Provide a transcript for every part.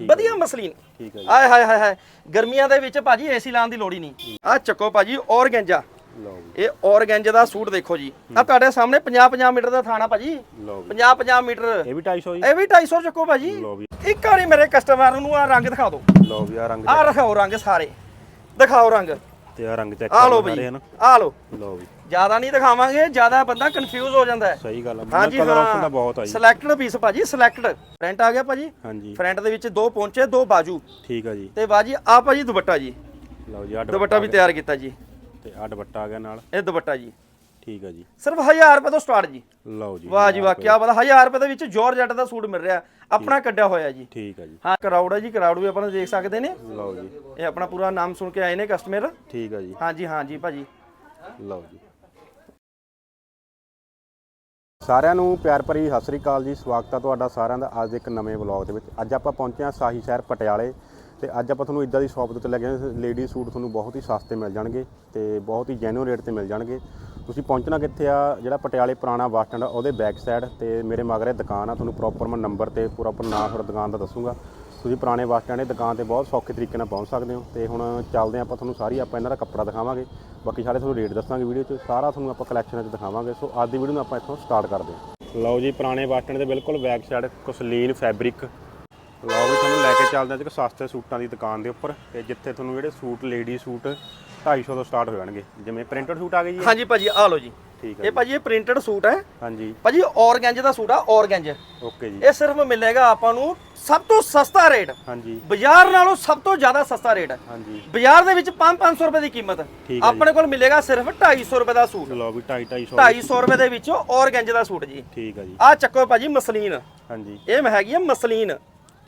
ਵਧੀਆ ਮਸਲੀਨ ਠੀਕ ਹੈ ਜੀ। ਆਏ ਹਾਏ ਹਾਏ ਹਾਏ ਗਰਮੀਆਂ ਦੇ ਵਿੱਚ ਭਾਜੀ ਏਸੀ ਲਾਉਣ ਦੀ ਲੋੜ ਹੀ ਨਹੀਂ। ਆ ਚੱਕੋ ਭਾਜੀ ਔਰਗੈਂਜਾ। ਲਓ ਜੀ। ਇਹ ਔਰਗੈਂਜਾ ਦਾ ਸੂਟ ਦੇਖੋ ਜੀ। ਆ ਤੁਹਾਡੇ ਸਾਹਮਣੇ 50 50 ਮੀਟਰ ਦਾ ਥਾਣਾ ਭਾਜੀ। ਲਓ ਜੀ। 50 50 ਮੀਟਰ। ਇਹ ਵੀ 250 ਜੀ। ਇਹ ਵੀ 250 ਚੱਕੋ ਭਾਜੀ। ਲਓ ਵੀ ਇੱਕ ਵਾਰੀ ਮੇਰੇ ਕਸਟਮਰ ਨੂੰ ਆ ਰੰਗ ਦਿਖਾ ਦਿਓ। ਲਓ ਵੀ ਆ ਰੰਗ ਆ ਰਖਾਓ ਰੰਗ ਸਾਰੇ। ਦਿਖਾਓ ਰੰਗ। ਤੇ ਆ ਰੰਗ ਚੈੱਕ ਆ ਲਓ ਹਨ ਆ ਲਓ। ਲਓ ਵੀ ਜ਼ਿਆਦਾ ਨਹੀਂ ਦਿਖਾਵਾਂਗੇ ਜ਼ਿਆਦਾ ਬੰਦਾ ਕਨਫਿਊਜ਼ ਹੋ ਜਾਂਦਾ ਹੈ। ਸਹੀ ਗੱਲ ਹੈ ਹਾਂਜੀ ਕਲਰ ਆਪਸ਼ਨ ਦਾ ਹਾਂ ਬਹੁਤ ਆ ਜੀ। ਸਿਲੈਕਟਡ ਪੀਸ ਭਾਜੀ ਸਿਲੈਕਟਡ ਪ੍ਰਿੰਟ ਆ ਗਿਆ ਭਾਜੀ। ਹਾਂਜੀ। ਫਰੰਟ ਦੇ ਵਿੱਚ ਦੋ ਪੌਂਚੇ ਦੋ ਬਾਜੂ। ਠੀਕ ਹੈ ਜੀ। ਤੇ ਬਾਜੀ ਆ ਭਾਜੀ ਦੁਪੱਟਾ ਜੀ। ਲਓ ਜੀ ਆ ਦੁਪੱਟਾ ਵੀ ਤਿਆਰ ਕੀਤਾ ਜੀ। ਤੇ ਆ ਦੁਪੱਟਾ ਆ ਗਿਆ ਨਾਲ। ਇਹ ਦੁਪੱਟਾ ਜੀ। ਠੀਕ ਹੈ ਜੀ। ਸਿਰਫ 1000 ਰੁਪਏ ਤੋਂ ਸਟਾਰਟ ਜੀ। ਲਓ ਜੀ ਵਾਹ ਜੀ ਵਾਹ ਕੀ ਬਾਤ 1000 ਰੁਪਏ ਦੇ ਵਿੱਚ ਜਾਰਜਟ ਦਾ ਸੂਟ ਮਿਲ ਰਿਹਾ। ਆਪਣਾ ਕੱਢਿਆ ਹੋਇਆ ਜੀ। ਠੀਕ ਹੈ ਜੀ। ਹਾਂ ਕਰਾਊਡ ਹੈ ਜੀ ਕਰਾਊਡ ਵੀ ਆਪਾਂ ਦੇਖ ਸਕਦੇ ਨੇ। ਲਓ ਜੀ। ਇਹ ਆਪਣਾ ਪੂਰਾ ਨਾਮ ਸੁਣ ਕੇ ਆਏ ਨੇ ਕਸਟਮਰ ਠੀਕ ਹੈ ਜੀ। ਹਾਂਜੀ ਹਾਂਜੀ ਭਾਜੀ। ਲਓ ਜੀ। ਸਾਰਿਆਂ ਨੂੰ ਪਿਆਰ ਭਰੀ ਸਤਿ ਸ੍ਰੀ ਅਕਾਲ ਜੀ। ਸਵਾਗਤ ਹੈ ਤੁਹਾਡਾ ਸਾਰਿਆਂ ਦਾ ਅੱਜ ਦੇ ਇੱਕ ਨਵੇਂ ਵਲੌਗ ਦੇ ਵਿੱਚ। ਅੱਜ ਆਪਾਂ ਪਹੁੰਚੇ ਹਾਂ ਸਾਹੀ ਸ਼ਹਿਰ ਪਟਿਆਲੇ ਤੇ ਅੱਜ ਆਪਾਂ ਤੁਹਾਨੂੰ ਇਦਾਂ ਦੀ ਸ਼ਾਪ ਦੇ ਉੱਤੇ ਲੈ ਗਏ ਲੇਡੀ ਸੂਟ ਤੁਹਾਨੂੰ ਬਹੁਤ ਹੀ ਸਸਤੇ ਮਿਲ ਜਾਣਗੇ ਤੇ ਬਹੁਤ ਹੀ ਜੈਨੂਅਨ ਰੇਟ ਤੇ ਮਿਲ ਜਾਣਗੇ। ਤੁਸੀਂ ਪਹੁੰਚਣਾ ਕਿੱਥੇ ਆ? ਜਿਹੜਾ ਪਟਿਆਲੇ ਪੁਰਾਣਾ ਬੱਸ ਸਟੈਂਡ ਆ, ਉਹਦੇ ਬੈਕ ਸਾਈਡ ਤੇ ਮੇਰੇ ਮਗਰੇ ਦੁਕਾਨ ਆ। ਤੁਹਾਨੂੰ ਪ੍ਰੋਪਰ ਮੈਂ ਨੰਬਰ ਤੇ ਪ੍ਰੋਪਰ ਆਪਣਾ ਨਾਮ, ਤੁਹਾਡਾ ਦੁਕਾਨ ਦਾ ਦੱਸੂਗਾ। ਤੁਸੀਂ ਪੁਰਾਣੇ ਬੱਸ ਸਟੈਂਡ ਦੀ ਦੁਕਾਨ ਤੇ ਬਹੁਤ ਸੌਖੇ ਤਰੀਕੇ ਨਾਲ ਪਹੁੰਚ ਸਕਦੇ ਹੋ ਤੇ ਹੁਣ ਚੱਲਦੇ ਹਾਂ ਆਪਾਂ ਤੁਹਾਨੂੰ ਸਾਰੀ ਆਪਾਂ ਇਹਨਾਂ ਦਾ ਕੱਪੜਾ ਦਿਖਾਵਾਂਗੇ। ਬਾਕੀ ਸਾਰੇ ਤੁਹਾਨੂੰ ਰੇਟ ਦੱਸਾਂਗੇ ਵੀਡੀਓ 'ਚ। ਸਾਰਾ ਤੁਹਾਨੂੰ ਆਪਾਂ ਕਲੈਕਸ਼ਨ 'ਚ ਦਿਖਾਵਾਂਗੇ। ਸੋ ਅੱਜ ਦੀ ਵੀਡੀਓ ਨੂੰ ਆਪਾਂ ਇੱਥੋਂ ਸਟਾਰਟ ਕਰਦੇ ਹਾਂ। ਲਓ ਜੀ, ਪੁਰਾਣੇ ਬੱਸ ਸਟੈਂਡ ਦੇ ਬਿਲਕੁਲ ਬੈਕ ਸਾਈਡ ਕੁਸਲੀਨ ਫੈਬਰਿਕ ਲਓ ਵੀ ਤੁਹਾਨੂੰ ਲੈ ਕੇ ਚੱਲਦੇ ਹਾਂ ਜੀ ਇੱਕ ਸਸਤੇ ਸੂਟਾਂ ਦੀ ਦੁਕਾਨ ਦੇ ਉੱਪਰ ਤੇ ਜਿੱਥੇ ਤੁਹਾਨੂੰ ਜਿਹੜੇ ਸੂਟ ਲੇਡੀ ਸੂਟ 250 ਤੋਂ ਸਟਾਰਟ ਹੋ ਜਾਣਗੇ। ਜਿਵੇਂ ਪ੍ਰਿੰਟਡ ਸੂਟ ਆ ਗਏ ਜੀ ਹਾਂਜੀ ਭਾਜੀ, ਆ ਲਓ ਜੀ। ਠੀਕ ਹੈ ਇਹ ਭਾਜੀ ਇਹ ਪ੍ਰਿੰਟਡ ਸੂਟ ਹੈ। ਹਾਂਜੀ। ਭਾਜੀ ਔਰਗੈਂਜ ਦਾ ਸੂਟ ਆ ਔਰਗੈਂਜ। ਇਹ ਓਕੇ ਜੀ। ਸਿਰਫ ਮਿਲੇਗਾ ਆਪਾਂ ਨੂੰ ਸਭ ਤੋਂ ਸਸਤਾ ਰੇਟ। ਹਾਂਜੀ। ਬਾਜ਼ਾਰ ਨਾਲੋਂ ਸਭ ਤੋਂ ਜ਼ਿਆਦਾ ਸਸਤਾ ਰੇਟ ਹੈ। ਹਾਂਜੀ। ਬਾਜ਼ਾਰ ਦੇ ਵਿੱਚ 5-500 ਰੁਪਏ ਦੀ ਕੀਮਤ। ਹੈ ਆਪਣੇ ਕੋਲ ਮਿਲੇਗਾ ਸਿਰਫ 250 ਰੁਪਏ ਦਾ ਸੂਟ। ਲਓ ਵੀ 250 250 ਰੁਪਏ ਦੇ ਵਿੱਚ ਔਰਗੈਂਜ ਦਾ ਸੂਟ ਜੀ। ਠੀਕ ਹੈ ਜੀ। ਆ ਚੱਕੋ ਭਾਜੀ ਮਸਲੀਨ। ਹਾਂਜੀ। ਇਹ ਮ ਹੈਗੀ ਆ ਮਸਲੀਨ।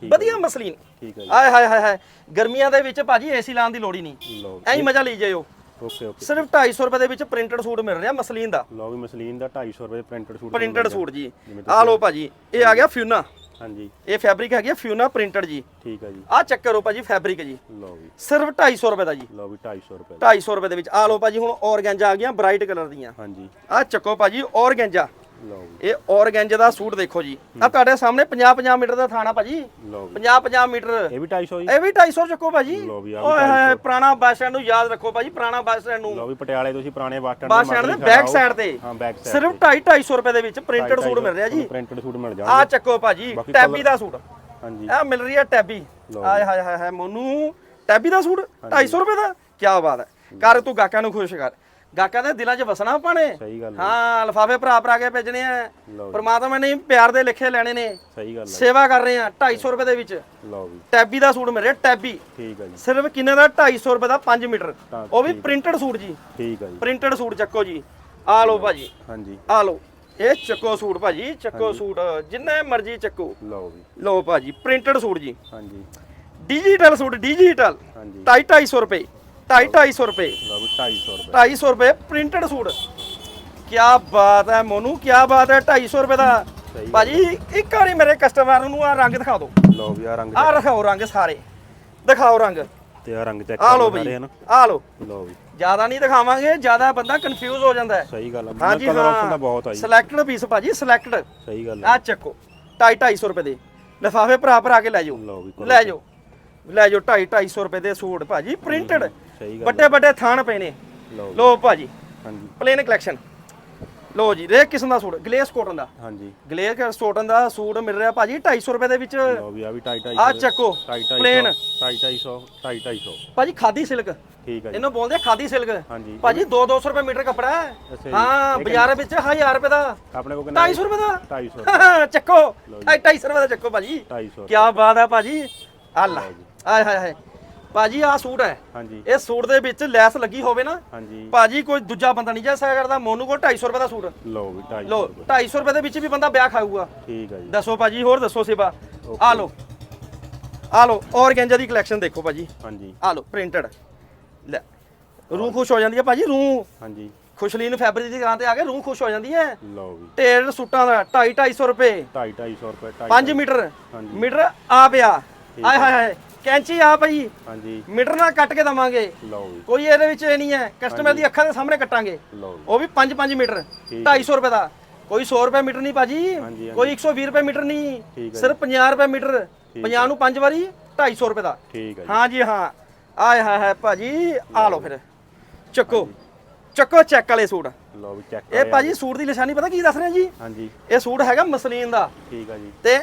ਵਧੀਆ ਮਸਲੀਨ। ਠੀਕ ਹੈ ਜੀ। ਆਏ ਹਾਏ ਹਾਏ ਹਾਏ। ਗਰਮੀਆਂ ਦੇ ਵਿੱਚ ਭਾਜੀ ਏਸੀ ਲਾਉਣ ਦੀ ਲੋੜ ਹੀ ਨਹੀਂ। ਐਂ ਹੀ ਮਜ਼ਾ ਲਈ ਜਾਇਓ। ਓਕੇ ਓਕੇ ਸਿਰਫ 250 ਰੁਪਏ ਦੇ ਵਿੱਚ ਪ੍ਰਿੰਟਡ ਸੂਟ ਮਿਲ ਰਿਹਾ ਮਸਲੀਨ ਦਾ। ਲਓ ਵੀ ਮਸਲੀਨ ਦਾ 250 ਰੁਪਏ ਪ੍ਰਿੰਟਡ ਸੂਟ ਪ੍ਰਿੰਟਡ ਸੂਟ ਜੀ। ਆ ਲਓ ਭਾਜੀ ਇਹ ਆ ਗਿਆ ਫਿਊਨਾ ਹਾਂਜੀ। ਇਹ ਫੈਬਰਿਕ ਹੈਗੀ ਆ ਫਿਊਨਾ ਪ੍ਰਿੰਟਡ ਜੀ। ਠੀਕ ਹੈ ਜੀ। ਆ ਚੈੱਕ ਕਰੋ ਭਾਜੀ ਫੈਬਰਿਕ ਜੀ। ਲਓ ਵੀ। ਸਿਰਫ 250 ਰੁਪਏ ਦਾ ਜੀ। ਲਓ ਵੀ 250 ਰੁਪਏ 250 ਰੁਪਏ ਦੇ ਵਿੱਚ। ਆ ਲਓ ਭਾਜੀ ਹੁਣ ਔਰਗੈਂਜਾ ਆ ਗਈਆਂ ਬ੍ਰਾਈਟ ਕਲਰ ਦੀਆਂ। ਹਾਂਜੀ। ਆ ਚੱਕੋ ਭਾਜੀ ਔਰਗੈਂਜਾ ਲਓ ਇਹ ਔਰਗੈਂਜ ਦਾ ਸੂਟ ਦੇਖੋ ਜੀ। ਆ ਤੁਹਾਡੇ ਸਾਹਮਣੇ 50 50 ਮੀਟਰ ਦਾ ਥਾਣਾ ਭਾਜੀ। ਲਓ ਵੀ 50 50 ਮੀਟਰ। ਇਹ ਵੀ 250 ਜੀ। ਇਹ ਵੀ 250 ਚੱਕੋ ਭਾਜੀ। ਲਓ ਵੀ ਆ ਵੀ ਓਏ ਹੋਏ ਪੁਰਾਣਾ ਬੱਸ ਸਟੈਂਡ ਨੂੰ ਯਾਦ ਰੱਖੋ ਭਾਜੀ ਪੁਰਾਣਾ ਬੱਸ ਸਟੈਂਡ ਨੂੰ। ਲਓ ਵੀ ਪਟਿਆਲੇ ਤੁਸੀਂ ਪੁਰਾਣੇ ਬੱਸ ਸਟੈਂਡ ਬੱਸ ਸਟੈਂਡ ਦੇ ਬੈਕ ਸਾਈਡ ਤੇ। ਹਾਂ ਬੈਕ ਸਾਈਡ ਸਿਰਫ 2.5 250 ਰੁਪਏ ਦੇ ਵਿੱਚ ਪ੍ਰਿੰਟਡ ਸੂਟ ਮਿਲ ਰਿਹਾ ਜੀ। ਪ੍ਰਿੰਟਡ ਸੂਟ ਮਿਲ ਆ ਜਾਣਗੇ ਚੱਕੋ ਭਾਜੀ ਬਾਕੀ ਟੈਬੀ ਦਾ ਸੂਟ। ਹਾਂਜੀ। ਇਹ ਮਿਲ ਰਹੀ ਹੈ ਟੈਬੀ। ਆਏ ਹਾਏ ਹਾਏ ਹਾਏ ਮੋਨੂ। ਟੈਬੀ ਦਾ ਸੂਟ 250 ਰੁਪਏ ਦਾ? ਕੀ ਬਾਤ ਹੈ। ਕਰ ਤੂੰ ਗਾਕਾਂ ਨੂੰ ਖੁਸ਼ ਕਰ। ਗਾਕਾਂ ਦੇ ਦਿਲਾਂ 'ਚ ਵਸਣਾ ਨੇ। ਸਹੀ ਗੱਲ ਹੈ। ਲਫਾਫੇ ਭਰਾ ਭਰਾ ਕੇ ਭੇਜਣੇ ਆ। ਪਰਮਾਤਮਾ ਨੇ ਪਿਆਰ ਦੇ ਲਿਖੇ ਲੈਣੇ ਨੇ। ਸਹੀ ਗੱਲ ਹੈ। ਸੇਵਾ ਕਰ ਰਹੇ ਆ 250 ਰੁਪਏ ਦੇ ਵਿੱਚ। ਲਓ ਵੀ ਟੈਬੀ ਦਾ ਸੂਟ ਮਿਲ ਰਿਹਾ ਟੈਬੀ। ਠੀਕ ਹੈ ਜੀ। ਸਿਰਫ ਕਿੰਨੇ ਦਾ? 250 ਰੁਪਏ ਦਾ 5 ਮੀਟਰ। ਉਹ ਵੀ ਪ੍ਰਿੰਟਡ ਸੂਟ ਜੀ। ਠੀਕ ਹੈ ਜੀ। ਪ੍ਰਿੰਟਡ ਸੂਟ ਚੱਕੋ ਜੀ। ਆ ਲਓ ਭਾਜੀ। ਹਾਂਜੀ। ਆ ਲਓ। ਇਹ ਚੱਕੋ ਸੂਟ ਭਾਜੀ ਚੱਕੋ ਸੂਟ। ਜਿੰਨੇ ਮਰਜ਼ੀ ਚੱਕੋ। ਲਓ ਵੀ ਲਓ ਭਾਜੀ ਪ੍ਰਿੰਟਡ ਸੂਟ ਜੀ। ਹਾਂਜੀ। Digital suit digital. ਹਾਂਜੀ। 250 ਰੁਪਏ। 250 ਰੁਪਏ। ਲਓ ਵੀ 250 ਰੁਪਏ। 250 ਰੁਪਏ ਪ੍ਰਿੰਟਡ ਸੂਟ। ਕੀ ਬਾਤ ਹੈ ਮੋਨੂ ਕੀ ਬਾਤ ਹੈ 250 ਰੁਪਏ ਦਾ। ਸਹੀ ਭਾਜੀ ਇੱਕ ਵਾਰੀ ਮੇਰੇ ਕਸਟਮਰ ਨੂੰ ਆ ਰੰਗ ਦਿਖਾ ਦਿਓ। ਲਓ ਵੀ ਆ ਰੰਗ ਆ ਰਖਾਓ ਰੰਗ ਸਾਰੇ। ਦਿਖਾਓ ਰੰਗ। ਤੇ ਆ ਰੰਗ ਚੈੱਕ ਆ ਲਓ ਬਈ। ਆ ਲਓ। ਲਓ ਵੀ। ਜ਼ਿਆਦਾ ਨਹੀਂ ਦਿਖਾਵਾਂਗੇ ਜ਼ਿਆਦਾ ਬੰਦਾ ਕਨਫਿਊਜ਼ ਹੋ ਜਾਂਦਾ ਹੈ। ਸਹੀ ਗੱਲ ਹੈ ਹਾਂਜੀ ਕਲਰ ਆਪਸ਼ਨ ਦਾ ਬਹੁਤ ਆ ਜੀ। ਸਿਲੈਕਟਡ ਪੀਸ ਭਾਜੀ ਸਿਲੈਕਟਡ ਸਹੀ ਗੱਲ ਹੈ ਆ ਚੱਕੋ 250 ਰੁਪਏ ਦੇ। ਲਿਫਾਫੇ ਭਰਾ ਭਰਾ ਕੇ ਲੈ ਜਾਓ। ਲਓ ਵੀ ਲੈ ਜਾਓ। ਲੈ ਜਾਓ 2.5 250 ਰੁਪਏ ਦੇ ਸੂਟ ਭਾਜੀ ਪ੍ਰਿੰਟਡ ਸਹੀ ਗੱਲ ਵੱਡੇ ਵੱਡੇ ਥਾਣ ਪਏ ਨੇ। ਲਓ ਲੋ ਭਾਜੀ ਹਾਂਜੀ। ਪਲੇਨ ਕਲੈਕਸ਼ਨ ਲੋ ਜੀ ਰੇ ਕਿਸਮ ਦਾ ਸੂਟ ਗਲੇਸ ਕੋਟਨ ਦਾ। ਹਾਂਜੀ। ਗਲੇਸ ਕੋਟਨ ਦਾ ਸੂਟ ਮਿਲ ਰਿਹਾ ਭਾਜੀ 250 ਰੁਪਏ ਦੇ ਵਿੱਚ। ਲਓ ਵੀ ਆ ਵੀ 250 ਆ ਚੱਕੋ ਪਲੇਨ 250 250 ਭਾਜੀ ਖਾਦੀ ਸਿਲਕ ਠੀਕ ਹੈ ਜੀ। ਇਹਨੂੰ ਬੋਲਦੇ ਆ ਖਾਦੀ ਸਿਲਕ ਹਾਂਜੀ। ਭਾਜੀ 2 200 ਰੁਪਏ ਮੀਟਰ ਕੱਪੜਾ ਹੈ। ਅੱਛਾ ਜੀ। ਹਾਂ ਬਾਜ਼ਾਰ ਵਿੱਚ 1000 ਰੁਪਏ ਦਾ। ਆਪਣੇ ਕੋਲ ਕਿੰਨਾ 250 ਰੁਪਏ ਦਾ। 250 ਚੱਕੋ। ਲਓ 250 ਰੁਪਏ ਦਾ ਚੱਕੋ ਭਾਜੀ। 250 ਕੀ ਬਾਤ ਹੈ ਭਾਜੀ। ਅੱਲਾ। ਆਏ ਹਾਏ ਹਾਏ। ਭਾਜੀ ਆ ਸੂਟ ਹੈ। ਹਾਂਜੀ। ਇਹ ਸੂਟ ਦੇ ਵਿੱਚ ਲੈਸ ਲੱਗੀ ਹੋਵੇ ਨਾ ਹਾਂਜੀ। ਭਾਜੀ ਕੋਈ ਦੂਜਾ ਬੰਦਾ ਨਹੀਂ ਜਾ ਸਕਦਾ ਕਰਦਾ ਮੋਨੂ ਕੋਲ 250 ਰੁਪਏ ਦਾ ਸੂਟ। ਲਓ ਵੀ 250 ਲੋ 250 ਰੁਪਏ। ਦੇ ਵਿੱਚ ਵੀ ਬੰਦਾ ਵਿਆਹ ਖਾਊਗਾ। ਠੀਕ ਹੈ ਜੀ। ਦੱਸੋ ਭਾਜੀ ਹੋਰ ਦੱਸੋ ਸੇਵਾ। ਆ ਲੋ ਆ ਲੋ ਔਰਗੈਂਜਾ ਦੀ ਕਲੈਕਸ਼ਨ ਦੇਖੋ ਭਾਜੀ। ਹਾਂਜੀ। ਆ ਲੋ ਪ੍ਰਿੰਟਡ ਲੈ ਰੂਹ ਖੁਸ਼ ਹੋ ਜਾਂਦੀ ਹੈ ਭਾਜੀ ਰੂਹ। ਹਾਂਜੀ। ਖੁਸ਼ਲੀਨ ਫੈਬਰਿਕ ਦੀ ਦੁਕਾਨ ਤੇ ਆ ਕੇ ਰੂਹ ਖੁਸ਼ ਹੋ ਜਾਂਦੀ ਹੈ ਲਓ ਵੀ। ਢੇਰ ਸੂਟਾਂ ਦਾ 2.5 250 ਰੁਪਏ। 250 250 ਰੁਪਏ 5 ਮੀਟਰ। ਹਾਂਜੀ। ਮੀਟਰ ਆ ਪਿਆ। ਆਏ ਹਾਏ ਹਾਏ। ਕੈਂਚੀ ਆ ਪਈ ਹਾਂਜੀ। ਮੀਟਰ ਨਾਲ ਕੱਟ ਕੇ ਦਵਾਂਗੇ। ਲਓ ਵੀ ਕੋਈ ਇਹਦੇ ਵਿੱਚ ਇਹ ਨਹੀਂ ਹੈ। ਕਸਟਮਰ ਦੀ ਅੱਖਾਂ ਦੇ ਸਾਹਮਣੇ ਕੱਟਾਂਗੇ। ਲਓ ਉਹ ਵੀ 5-5 ਮੀਟਰ ਠੀਕ 250 ਰੁਪਏ ਦਾ। ਕੋਈ 100 ਰੁਪਏ ਮੀਟਰ ਨਹੀਂ ਭਾਜੀ। ਹਾਂਜੀ, ਕੋਈ 120 ਰੁਪਏ ਮੀਟਰ ਨਹੀਂ। ਠੀਕ ਹੈ ਸਿਰਫ 50 ਰੁਪਏ ਮੀਟਰ। 50 ਨੂੰ ਪੰਜ ਵਾਰੀ 250 ਰੁਪਏ ਦਾ। ਠੀਕ ਹੈ ਜੀ। ਹਾਂ ਜੀ ਹਾਂ। ਆਏ ਹਾਏ ਹਾਏ ਭਾਜੀ ਆ ਲਓ ਫਿਰ। ਚੱਕੋ। ਚੱਕੋ ਚੈੱਕ ਵਾਲੇ ਸੂਟ। ਲਓ ਵੀ ਚੈੱਕ ਇਹ ਭਾਜੀ ਸੂਟ ਦੀ ਨਿਸ਼ਾਨੀ ਪਤਾ ਕੀ ਦੱਸ ਰਹੇ ਜੀ? ਹਾਂਜੀ। ਇਹ ਸੂਟ ਹੈਗਾ ਮਸਲੀਨ ਦਾ। ਠੀਕ ਹੈ ਜੀ। ਤੇ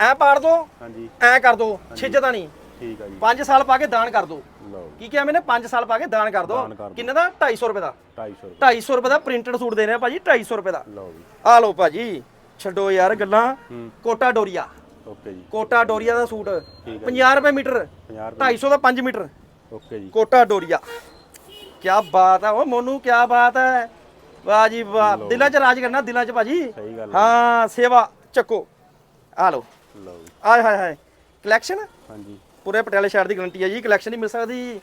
ਐ ਪਾੜ ਦੋ। ਹਾਂਜੀ। ਐ ਕਰ ਦੋ। ਛਿੱਜਦਾ ਨਹੀਂ। ਠੀਕ ਹੈ ਜੀ। 5 ਸਾਲ ਪਾ ਕੇ ਦਾਨ ਕਰ ਦੋ। ਲਓ। ਕੀ ਕਿਹਾ ਮੈਨੇ? 5 ਸਾਲ ਪਾ ਕੇ ਦਾਨ ਕਰ ਦੋ। ਦਾਨ ਕਰ ਦਿਓ। ਕਿੰਨੇ ਦਾ? 250 ਰੁਪਏ ਦਾ। 250 250 ਰੁਪਏ। ਦਾ ਪ੍ਰਿੰਟਡ ਸੂਟ ਦੇ ਰਹੇ ਆ ਭਾਜੀ 250 ਰੁਪਏ ਦਾ। ਲਓ ਜੀ। ਆ ਲਓ ਭਾਜੀ ਛੱਡੋ ਯਾਰ ਗੱਲਾਂ। ਹੂੰ। ਕੋਟਾ ਡੋਰੀਆ। ਓਕੇ ਜੀ। ਕੋਟਾ ਡੋਰੀਆ ਦਾ ਸੂਟ। ਠੀਕ 50 ਰੁਪਏ ਮੀਟਰ। 50 ਰੁਪਏ। 250 ਦਾ 5 ਮੀਟਰ। ਓਕੇ ਜੀ। ਕੋਟਾ ਡੋਰੀਆ। ਕੀ ਬਾਤ ਹੈ ਓ ਮੋਨੂ ਕੀ ਬਾਤ ਹੈ ਵਾਹ ਜੀ ਵਾਹ। ਦਿਲਾਂ 'ਚ ਰਾਜ ਕਰਨਾ ਦਿਲਾਂ 'ਚ ਭਾਜੀ। ਸਹੀ ਗੱਲ ਹੈ ਹਾਂ ਸੇਵਾ ਚੱਕੋ। ਆ ਲਓ। ਲਓ ਜੀ। ਆਏ ਹਾਏ ਹਾਏ। ਕਲੈਕਸ਼ਨ? ਹਾਂਜੀ। ਪੂਰੇ ਪਟਿਆਲੇ ਸ਼ਹਿਰ ਦੀ ਗਰੰਟੀ ਹੈ ਜੀ ਕਲੈਕਸ਼ਨ ਨਹੀਂ ਮਿਲ ਸਕਦੀ।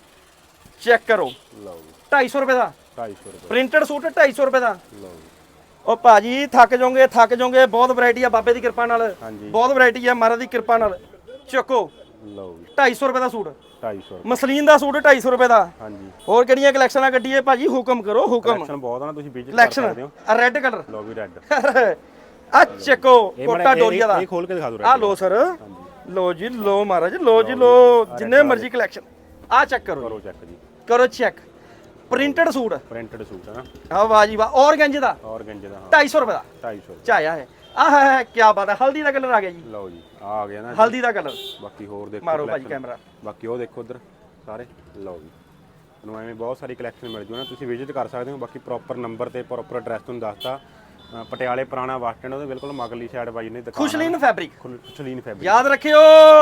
ਚੈੱਕ ਕਰੋ। ਲਓ ਜੀ। 250 ਰੁਪਏ ਦਾ। 250 ਰੁਪਏ। ਪ੍ਰਿੰਟਡ ਸੂਟ 250 ਰੁਪਏ ਦਾ। ਲਓ ਜੀ। ਉਹ ਭਾਜੀ ਥੱਕ ਜਾਓਗੇ ਥੱਕ ਜਾਓਗੇ ਬਹੁਤ ਵੈਰਾਈਟੀ ਆ ਬਾਬੇ ਦੀ ਕਿਰਪਾ ਨਾਲ। ਹਾਂਜੀ। ਬਹੁਤ ਵੈਰਾਈਟੀ ਆ ਮਹਾਰਾਜ ਦੀ ਕਿਰਪਾ ਨਾਲ। ਚੱਕੋ। ਲਓ ਜੀ। 250 ਰੁਪਏ ਦਾ ਸੂਟ। 250 ਰੁਪਏ। ਮਸਲੀਨ ਦਾ ਸੂਟ 250 ਰੁਪਏ ਦਾ। ਹਾਂਜੀ। ਹੋਰ ਕਿਹੜੀਆਂ ਕਲੈਕਸ਼ਨਾਂ ਕੱਢੀਏ? ਭਾਜੀ ਹੁਕਮ ਕਰੋ ਹੁਕਮ। ਕਲੈਕਸ਼ਨ ਬਹੁਤ ਆ ਨਾ ਤੁਸੀਂ ਵਿਜ਼ਿਟ ਕਰ ਸਕਦੇ ਹੋ। ਕਲੈਕਸ਼ਨ ਰੈੱਡ ਕਲਰ ਲਓ ਵੀ ਰੈੱਡ ਆ ਚੱਕੋ ਕੋਟਾ ਡੋਰੀਆ ਦਾ। ਇਹ ਖੋਲ ਕੇ ਦਿਖਾ ਦਿਓ ਆ red। ਲੋ ਸਰ ਲੋ ਜੀ ਲੋ ਮਹਾਰਾਜ ਲੋ ਜੀ ਲੋ ਜਿੰਨੇ ਮਰਜ਼ੀ ਕਲੈਕਸ਼ਨ ਆ ਚੈੱਕ ਕਰੋ ਕਰੋ ਚੈੱਕ ਜੀ। ਕਰੋ check printed suit. Printed suit ਹੈ। ਆ ਵਾਹ ਜੀ ਵਾਹ ਔਰਗੰਜ ਦਾ? ਔਰ ਗੰਜੇ ਦਾ ਹਾਂ। 250 ਰੁਪਏ ਦਾ। 250 ਰੁਪਏ। ਚਾਇਆ ਹੈ ਆਹ ਹੈ ਕੀ ਬਾਤ ਹੈ। ਹਲਦੀ ਦਾ ਕਲਰ ਆ ਗਿਆ ਜੀ। ਲਓ ਜੀ ਆ ਆ ਗਿਆ ਨਾ ਜੀ। ਹਲਦੀ ਦਾ ਕਲਰ ਬਾਕੀ ਹੋਰ ਦੇਖੋ ਮਾਰੋ ਭਾਜੀ collection। ਕੈਮਰਾ ਬਾਕੀ ਉਹ ਦੇਖੋ ਉਧਰ ਸਾਰੇ। ਲਓ ਜੀ। ਤੁਹਾਨੂੰ ਐਵੇਂ ਬਹੁਤ ਸਾਰੀ ਕਲੈਕਸ਼ਨ ਮਿਲ ਜੂ ਨਾ। ਤੁਸੀਂ ਵਿਜ਼ਿਟ ਕਰ ਸਕਦੇ ਹੋ। ਬਾਕੀ ਪ੍ਰੋਪਰ ਨੰਬਰ ਤੇ ਪ੍ਰੋਪਰ ਐਡਰੈਸ ਤੁਹਾਨੂੰ ਦੱਸਤਾ। ਪਟਿਆਲੇ ਪੁਰਾਣਾ ਬੱਸ ਸਟੈਂਡ ਉਹਦੇ ਬਿਲਕੁਲ ਮਗਲੀ ਸਾਈਡ ਬਾਈ ਨੇ ਦੁਕਾਨ ਖੁਸ਼ਲੀਨ ਫੈਬਰਿਕ ਖੁਸ਼ਲੀਨ ਫੈਬਰਿਕ ਯਾਦ ਰੱਖਿਓ